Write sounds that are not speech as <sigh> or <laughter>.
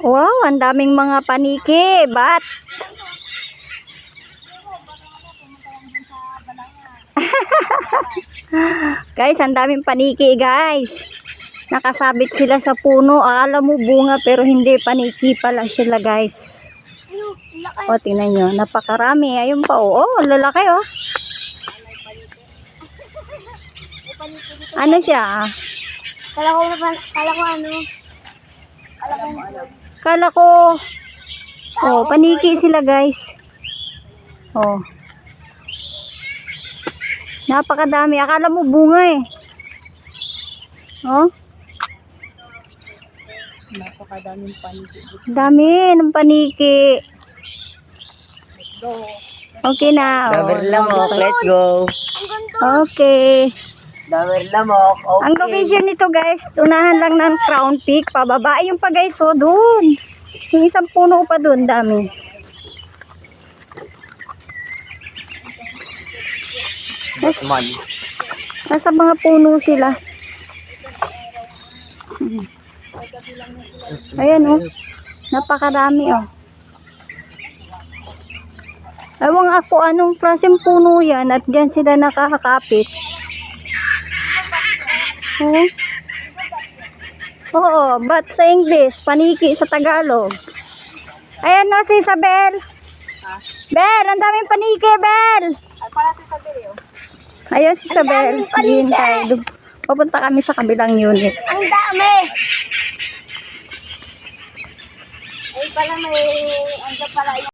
Wow, ang daming mga paniki. Bat? <laughs> guys, ang daming paniki, guys. Nakasabit sila sa puno. Akala mo bunga, pero hindi. Paniki pala sila, guys. O, tingnan nyo. Napakarami. Ayun pa, oh. Oh, ang lalaki, oh. Ano siya? Kala ko, kala ko ano. Kala ko ano. Kala ko, oh, paniki sila guys. Oh. Napakadami. Akala mo bunga eh. Oh. Napakadaming paniki. Dami ng paniki. Okay na. Oh, Damer lamok, let's go. Okay. Damer lamok, okay. Ang location nito guys, tunahan lang ng Crown Peak. Pababa yung pa guys, oh, dun. Yung isang puno pa dun, dami. Man. Nasa mga puno sila. Ayan oh. Napakadami oh. Ewan ako anong klaseng puno yan at dyan sila nakakapit. Oh. Oo, but sa English, paniki sa Tagalog. Ayan na si Isabel. Bel, ang daming paniki, Bel. Ay, para sa sabi yun. Ayun si Isabel. Hintay. Pupunta kami sa kabilang unit. Ang dami! Ay, pala may, ang pala